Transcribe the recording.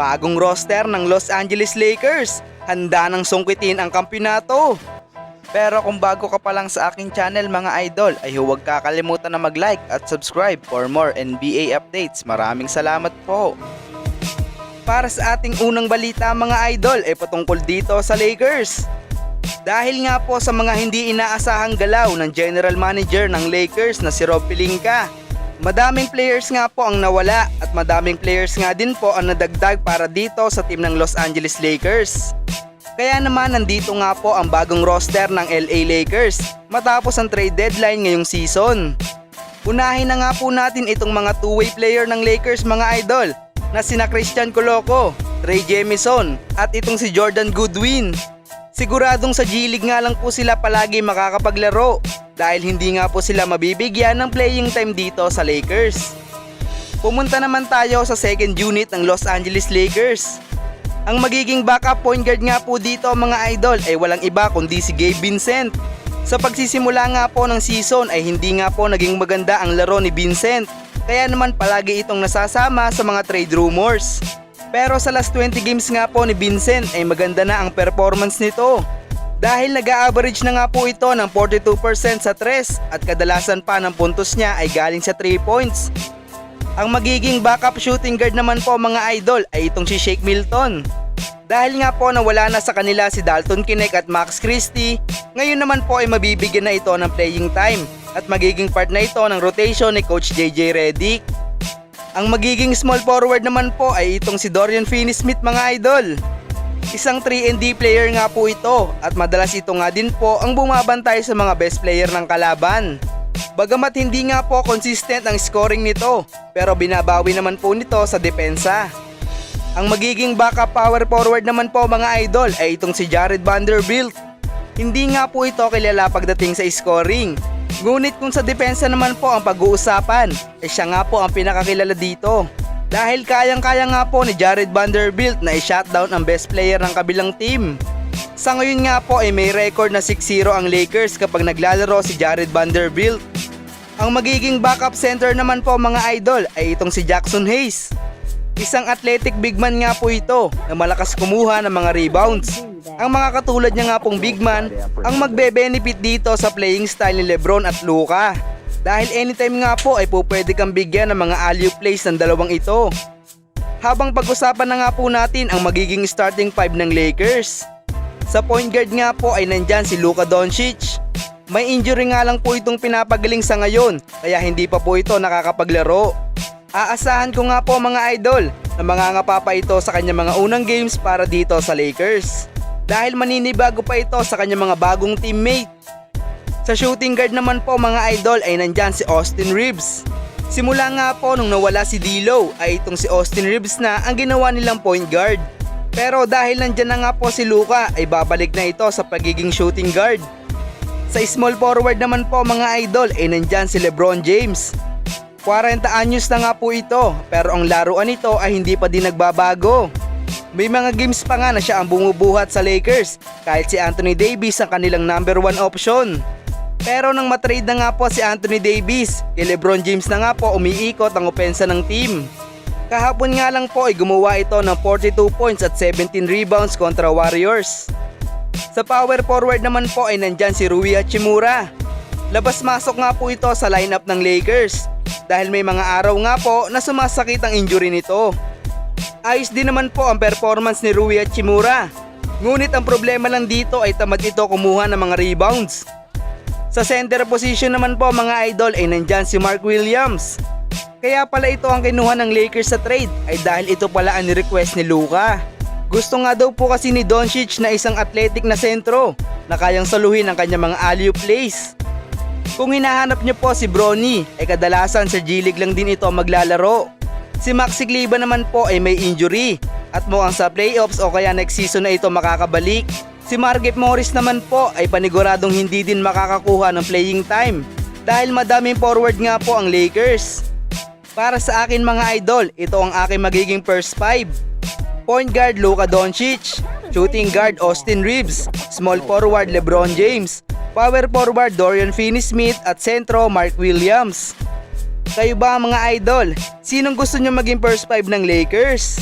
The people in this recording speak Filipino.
bagong roster ng Los Angeles Lakers. Handa ng sungkitin ang kampyonato. Pero kung bago ka pa lang sa aking channel mga idol, ay huwag kakalimutan na mag-like at subscribe for more NBA updates. Maraming salamat po. Para sa ating unang balita mga idol ay patungkol dito sa Lakers. Dahil nga po sa mga hindi inaasahang galaw ng general manager ng Lakers na si Rob Pelinka, madaming players nga po ang nawala at madaming players nga din po ang nadagdag para dito sa team ng Los Angeles Lakers. Kaya naman nandito nga po ang bagong roster ng LA Lakers matapos ang trade deadline ngayong season. Unahin na nga po natin itong mga two-way player ng Lakers mga idol na sina Christian Coloco, Trey Jemison at itong si Jordan Goodwin. Siguradong sa G-League nga lang po sila palagi makakapaglaro dahil hindi nga po sila mabibigyan ng playing time dito sa Lakers. Pumunta naman tayo sa second unit ng Los Angeles Lakers. Ang magiging backup point guard nga po dito mga idol ay walang iba kundi si Gabe Vincent. Sa pagsisimula nga po ng season ay hindi nga po naging maganda ang laro ni Vincent. Kaya naman palagi itong nasasama sa mga trade rumors. Pero sa last 20 games nga po ni Vincent ay maganda na ang performance nito. Dahil nag-average na nga po ito ng 42% sa 3 at kadalasan pa ng puntos niya ay galing sa 3 points. Ang magiging backup shooting guard naman po mga idol ay itong si Shake Milton. Dahil nga po nawala na sa kanila si Dalton Kinect at Max Christie, ngayon naman po ay mabibigyan na ito ng playing time at magiging part na ito ng rotation ni Coach JJ Redick. Ang magiging small forward naman po ay itong si Dorian Finney-Smith mga idol. Isang 3 D player nga po ito at madalas ito nga din po ang bumabantay sa mga best player ng kalaban. Bagamat hindi nga po consistent ang scoring nito, pero binabawi naman po nito sa depensa. Ang magiging backup power forward naman po mga idol ay itong si Jared Vanderbilt. Hindi nga po ito kilala pagdating sa scoring. Ngunit kung sa depensa naman po ang pag-uusapan, eh siya nga po ang pinakakilala dito. Dahil kayang-kaya nga po ni Jared Vanderbilt na i-shutdown ang best player ng kabilang team. Sa ngayon nga po ay may record na 6-0 ang Lakers kapag naglalaro si Jared Vanderbilt. Ang magiging backup center naman po mga idol ay itong si Jackson Hayes. Isang athletic big man nga po ito na malakas kumuha ng mga rebounds. Ang mga katulad niya nga pong big man ang magbe-benefit dito sa playing style ni Lebron at Luka. Dahil anytime nga po ay po pwede kang bigyan ng mga alley plays ng dalawang ito. Habang pag-usapan na nga po natin ang magiging starting five ng Lakers. Sa point guard nga po ay nandyan si Luka Doncic. May injury nga lang po itong pinapagaling sa ngayon kaya hindi pa po ito nakakapaglaro. Aasahan ko nga po mga idol na mangangapa pa ito sa kanyang mga unang games para dito sa Lakers. Dahil maninibago pa ito sa kanyang mga bagong teammate. Sa shooting guard naman po mga idol ay nandyan si Austin Reeves. Simula nga po nung nawala si D'Lo ay itong si Austin Reeves na ang ginawa nilang point guard. Pero dahil nandyan na nga po si Luka ay babalik na ito sa pagiging shooting guard. Sa small forward naman po mga idol ay nandyan si Lebron James. 40 anyos na nga po ito pero ang laruan nito ay hindi pa din nagbabago. May mga games pa nga na siya ang bumubuhat sa Lakers kahit si Anthony Davis ang kanilang number one option. Pero nang matrade na nga po si Anthony Davis, kay Lebron James na nga po umiikot ang opensa ng team. Kahapon nga lang po ay gumawa ito ng 42 points at 17 rebounds kontra Warriors. Sa power forward naman po ay nandyan si Rui Hachimura. Labas-masok nga po ito sa lineup ng Lakers dahil may mga araw nga po na sumasakit ang injury nito. Ayos din naman po ang performance ni Rui Hachimura. Ngunit ang problema lang dito ay tamad ito kumuha ng mga rebounds. Sa center position naman po mga idol ay nandyan si Mark Williams. Kaya pala ito ang kinuha ng Lakers sa trade ay dahil ito pala ang request ni Luka. Gusto nga daw po kasi ni Doncic na isang athletic na sentro na kayang saluhin ang kanyang mga alley plays. Kung hinahanap niyo po si Bronny ay kadalasan sa G-League lang din ito maglalaro. Si Maxi Kleber naman po ay may injury at mukhang sa playoffs o kaya next season na ito makakabalik. Si Margit Morris naman po ay paniguradong hindi din makakakuha ng playing time dahil madaming forward nga po ang Lakers. Para sa akin mga idol, ito ang aking magiging first five. Point guard Luka Doncic, shooting guard Austin Reeves, small forward LeBron James, power forward Dorian Finney-Smith at sentro Mark Williams. Kayo ba mga idol? Sinong gusto nyo maging first five ng Lakers?